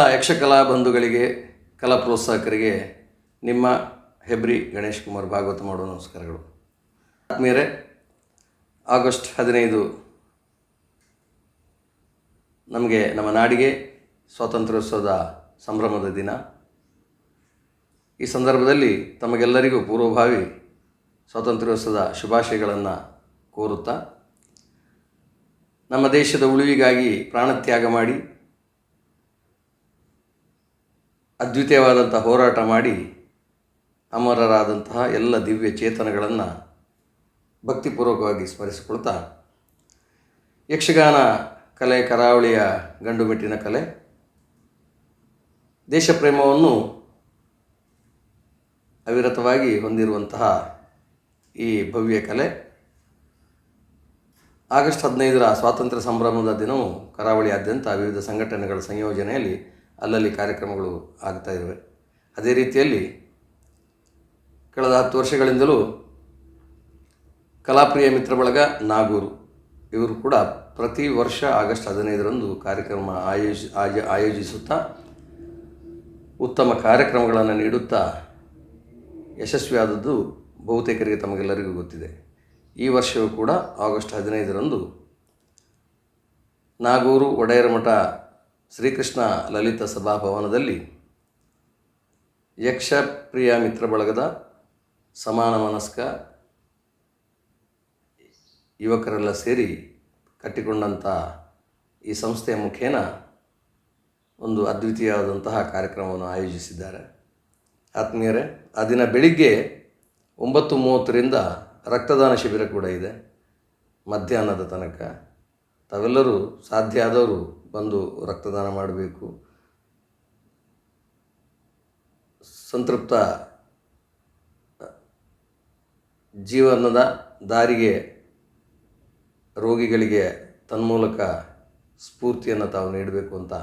ಯಕ್ಷಕಲಾ ಬಂಧುಗಳಿಗೆ, ಕಲಾ ಪ್ರೋತ್ಸಾಹಕರಿಗೆ ನಿಮ್ಮ ಹೆಬ್ರಿ ಗಣೇಶ್ ಕುಮಾರ್ ಭಾಗವತ ಮಾಡುವ ನಮಸ್ಕಾರಗಳು. ಆತ್ಮೀಯರೆ, ಆಗಸ್ಟ್ ಹದಿನೈದು ನಮಗೆ ನಮ್ಮ ನಾಡಿಗೆ ಸ್ವಾತಂತ್ರ್ಯೋತ್ಸವದ ಸಂಭ್ರಮದ ದಿನ. ಈ ಸಂದರ್ಭದಲ್ಲಿ ತಮಗೆಲ್ಲರಿಗೂ ಪೂರ್ವಭಾವಿ ಸ್ವಾತಂತ್ರ್ಯೋತ್ಸವದ ಶುಭಾಶಯಗಳನ್ನು ಕೋರುತ್ತಾ, ನಮ್ಮ ದೇಶದ ಉಳಿವಿಗಾಗಿ ಪ್ರಾಣತ್ಯಾಗ ಮಾಡಿ ಅದ್ವಿತೀಯವಾದಂಥ ಹೋರಾಟ ಮಾಡಿ ಅಮರರಾದಂತಹ ಎಲ್ಲ ದಿವ್ಯ ಚೇತನಗಳನ್ನು ಭಕ್ತಿಪೂರ್ವಕವಾಗಿ ಸ್ಮರಿಸಿಕೊಳ್ತಾ ಯಕ್ಷಗಾನ ಕಲೆ, ಕರಾವಳಿಯ ಗಂಡುಮೆಟ್ಟಿನ ಕಲೆ, ದೇಶಪ್ರೇಮವನ್ನು ಅವಿರತವಾಗಿ ಹೊಂದಿರುವಂತಹ ಈ ಭವ್ಯ ಕಲೆ. ಆಗಸ್ಟ್ ಹದಿನೈದರ ಸ್ವಾತಂತ್ರ್ಯ ಸಂಭ್ರಮದ ದಿನವೂ ಕರಾವಳಿಯಾದ್ಯಂತ ವಿವಿಧ ಸಂಘಟನೆಗಳ ಸಂಯೋಜನೆಯಲ್ಲಿ ಅಲ್ಲಲ್ಲಿ ಕಾರ್ಯಕ್ರಮಗಳು ಆಗ್ತಾ ಇವೆ. ಅದೇ ರೀತಿಯಲ್ಲಿ ಕಳೆದ ಹತ್ತು ವರ್ಷಗಳಿಂದಲೂ ಕಲಾಪ್ರಿಯ ಮಿತ್ರ ಬಳಗ ನಾಗೂರು, ಇವರು ಕೂಡ ಪ್ರತಿ ವರ್ಷ ಆಗಸ್ಟ್ ಹದಿನೈದರಂದು ಕಾರ್ಯಕ್ರಮ ಆಯೋಜಿ, ಆಯ, ಆಯೋಜಿಸುತ್ತಾ ಉತ್ತಮ ಕಾರ್ಯಕ್ರಮಗಳನ್ನು ನೀಡುತ್ತಾ ಯಶಸ್ವಿಯಾದದ್ದು ಬಹುತೇಕರಿಗೆ ತಮಗೆಲ್ಲರಿಗೂ ಗೊತ್ತಿದೆ. ಈ ವರ್ಷವೂ ಕೂಡ ಆಗಸ್ಟ್ ಹದಿನೈದರಂದು ನಾಗೂರು ಒಡೆಯರ ಮಠ ಶ್ರೀಕೃಷ್ಣ ಲಲಿತ ಸಭಾಭವನದಲ್ಲಿ ಯಕ್ಷಪ್ರಿಯ ಮಿತ್ರ ಬಳಗದ ಸಮಾನ ಮನಸ್ಕ ಯುವಕರೆಲ್ಲ ಸೇರಿ ಕಟ್ಟಿಕೊಂಡಂಥ ಈ ಸಂಸ್ಥೆಯ ಮುಖೇನ ಒಂದು ಅದ್ವಿತೀಯವಾದಂತಹ ಕಾರ್ಯಕ್ರಮವನ್ನು ಆಯೋಜಿಸಿದ್ದಾರೆ. ಆತ್ಮೀಯರೇ, ಆ ದಿನ ಬೆಳಿಗ್ಗೆ ಒಂಬತ್ತು ಮೂವತ್ತರಿಂದ ರಕ್ತದಾನ ಶಿಬಿರ ಕೂಡ ಇದೆ. ಮಧ್ಯಾಹ್ನದ ತನಕ ತಾವೆಲ್ಲರೂ ಸಾಧ್ಯ ಆದವರು ಬಂದು ರಕ್ತದಾನ ಮಾಡಬೇಕು. ಸಂತೃಪ್ತ, ಜೀವನದ ದಾರಿಗೆ ರೋಗಿಗಳಿಗೆ ತನ್ಮೂಲಕ ಸ್ಫೂರ್ತಿಯನ್ನು ತಾವು ನೀಡಬೇಕು ಅಂತ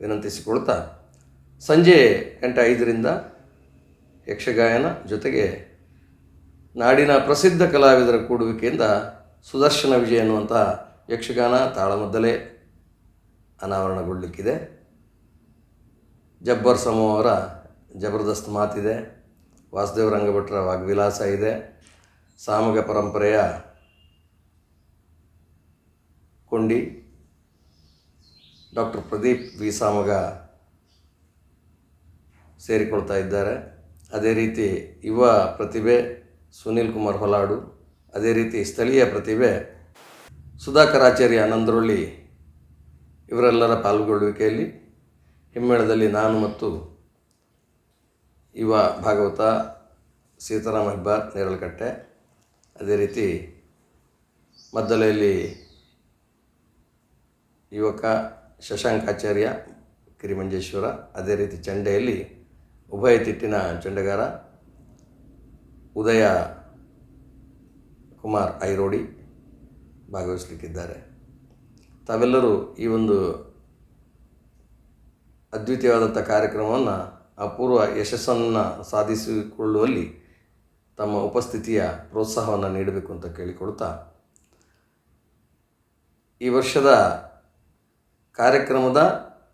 ವಿನಂತಿಸಿಕೊಳ್ತಾ ಸಂಜೆ ಗಂಟೆ ಐದರಿಂದ ಯಕ್ಷಗಾಯನ ಜೊತೆಗೆ ನಾಡಿನ ಪ್ರಸಿದ್ಧ ಕಲಾವಿದರ ಕೂಡುವಿಕೆಯಿಂದ ಸುದರ್ಶನ ವಿಜಯ ಎನ್ನುವಂತಹ ಯಕ್ಷಗಾನ ತಾಳಮದ್ದಲೇ ಅನಾವರಣಗೊಳ್ಳಲಿಕ್ಕಿದೆ ಜಬ್ಬರ್ ಸಮೋ ಅವರ ಜಬರ್ದಸ್ತ್ ಮಾತಿದೆ. ವಾಸುದೇವ ರಂಗಭಟ್ರ ವಾಗ್ವಿಲಾಸ ಇದೆ. ಸಾಮಗ ಪರಂಪರೆಯ ಕೊಂಡಿ ಡಾಕ್ಟರ್ ಪ್ರದೀಪ್ ವಿ. ಸಾಮಗ ಸೇರಿಕೊಳ್ತಾ ಇದ್ದಾರೆ. ಅದೇ ರೀತಿ ಯುವ ಪ್ರತಿಭೆ ಸುನೀಲ್ ಕುಮಾರ್ ಹೊಲಾಡು, ಅದೇ ರೀತಿ ಸ್ಥಳೀಯ ಪ್ರತಿಭೆ ಸುಧಾಕರಾಚಾರ್ಯ ನಂದರೊಳ್ಳಿ ಇವರೆಲ್ಲರ ಪಾಲ್ಗೊಳ್ಳುವಿಕೆಯಲ್ಲಿ ಹಿಮ್ಮೇಳದಲ್ಲಿ ನಾನು ಮತ್ತು ಯುವ ಭಾಗವತ ಸೀತಾರಾಮ ಹೆಬ್ಬಾರ್ ನೇರಳಕಟ್ಟೆ. ಅದೇ ರೀತಿ ಮದ್ದಲೆಯಲ್ಲಿ ಯುವಕ ಶಶಾಂಕಾಚಾರ್ಯ ಕಿರಿಮಂಜೇಶ್ವರ, ಅದೇ ರೀತಿ ಚಂಡೆಯಲ್ಲಿ ಉಭಯ ತಿಟ್ಟಿನ ಚಂಡಗಾರ ಉದಯ ಕುಮಾರ್ ಐರೋಡಿ ಭಾಗವಹಿಸಲಿಕ್ಕಿದ್ದಾರೆ. ತಾವೆಲ್ಲರೂ ಈ ಒಂದು ಅದ್ವಿತೀಯವಾದಂಥ ಕಾರ್ಯಕ್ರಮವನ್ನು, ಅಪೂರ್ವ ಯಶಸ್ಸನ್ನು ಸಾಧಿಸಿಕೊಳ್ಳುವಲ್ಲಿ ತಮ್ಮ ಉಪಸ್ಥಿತಿಯ ಪ್ರೋತ್ಸಾಹವನ್ನು ನೀಡಬೇಕು ಅಂತ ಕೇಳಿಕೊಳ್ತಾ ಈ ವರ್ಷದ ಕಾರ್ಯಕ್ರಮದ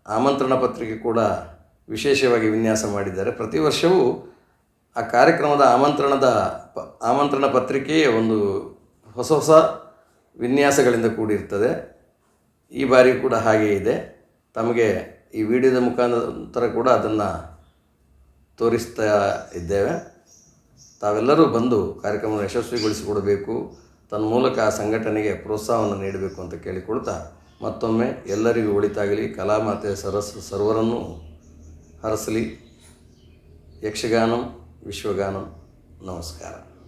ಆಮಂತ್ರಣ ಪತ್ರಿಕೆ ಕೂಡ ವಿಶೇಷವಾಗಿ ವಿನ್ಯಾಸ ಮಾಡಿದ್ದಾರೆ. ಪ್ರತಿ ವರ್ಷವೂ ಆ ಕಾರ್ಯಕ್ರಮದ ಆಮಂತ್ರಣದ ಪ, ಆಮಂತ್ರಣ ಪತ್ರಿಕೆಯೇ ಒಂದು ಹೊಸ ಹೊಸ ವಿನ್ಯಾಸಗಳಿಂದ ಕೂಡಿರ್ತದೆ. ಈ ಬಾರಿ ಕೂಡ ಹಾಗೇ ಇದೆ. ತಮಗೆ ಈ ವಿಡಿಯೋದ ಮುಖಾಂತರ ಕೂಡ ಅದನ್ನು ತೋರಿಸ್ತಾ ಇದ್ದೇವೆ. ತಾವೆಲ್ಲರೂ ಬಂದು ಕಾರ್ಯಕ್ರಮವನ್ನು ಯಶಸ್ವಿಗೊಳಿಸಿಕೊಡಬೇಕು. ತನ್ನ ಮೂಲಕ ಆ ಸಂಘಟನೆಗೆ ಪ್ರೋತ್ಸಾಹವನ್ನು ನೀಡಬೇಕು ಅಂತ ಕೇಳಿಕೊಳ್ತಾ ಮತ್ತೊಮ್ಮೆ ಎಲ್ಲರಿಗೂ ಒಳಿತಾಗಲಿ. ಕಲಾಮಾತೆ ಸರಸ್ ಸರ್ವರನ್ನು ಹರಸಲಿ. ಯಕ್ಷಗಾನಂ, ವಿಶ್ವಗಾನಂ, ನಮಸ್ಕಾರ.